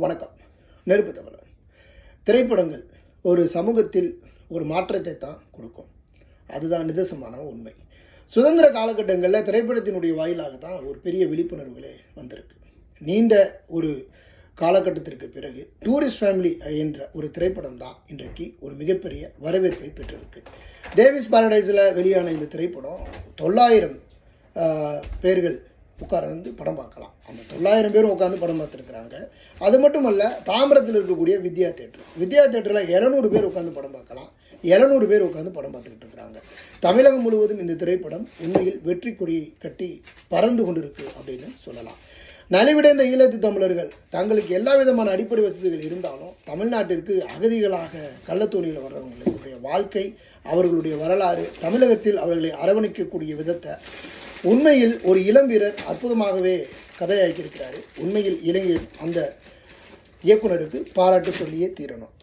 வணக்கம். நெருப்பு தமிழர் திரைப்படங்கள் ஒரு சமூகத்தில் ஒரு மாற்றத்தை தான் கொடுக்கும். அதுதான் நிதர்சமான உண்மை. சுதந்திர காலகட்டங்களில் திரைப்படத்தினுடைய வாயிலாக தான் ஒரு பெரிய விழிப்புணர்வுகளே வந்திருக்கு. நீண்ட ஒரு காலகட்டத்திற்கு பிறகு டூரிஸ்ட் ஃபேமிலி என்ற ஒரு திரைப்படம் தான் இன்றைக்கு ஒரு மிகப்பெரிய வரவேற்பை பெற்றிருக்கு. டேவிஸ் பாரடைஸில் வெளியான இந்த திரைப்படம் தொள்ளாயிரம் பேர்கள் உட்கார்ந்து படம் பார்க்கலாம். அந்த தொள்ளாயிரம் பேரும் உட்காந்து படம் பார்த்துருக்குறாங்க. அது மட்டும் அல்ல தாம்பரத்தில் இருக்கக்கூடிய வித்யா தேட்டர். வித்யா தேட்டரில் இரநூறு பேர் உட்காந்து படம் பார்க்கலாம். இரநூறு பேர் உட்காந்து படம் பார்த்துக்கிட்டு இருக்கிறாங்க தமிழகம் முழுவதும் இந்த திரைப்படம் உண்மையில் வெற்றி கொடி கட்டி பறந்து கொண்டிருக்கு அப்படின்னு சொல்லலாம். நலிவிடைந்த ஈழத்து தமிழர்கள் தங்களுக்கு எல்லா விதமான அடிப்படை வசதிகள் இருந்தாலும் தமிழ்நாட்டிற்கு அகதிகளாக கள்ளத்தோணியில் வர்றவங்களுடைய வாழ்க்கை அவர்களுடைய வரலாறு தமிழகத்தில் அவர்களை அரவணைக்கக்கூடிய விதத்தை உண்மையில் ஒரு இளம் வீரர் அற்புதமாகவே கதையாக்கியிருக்கிறாரு. உண்மையில் இளைஞர் அந்த இயக்குனருக்கு பாராட்டு சொல்லியே தீரணும்.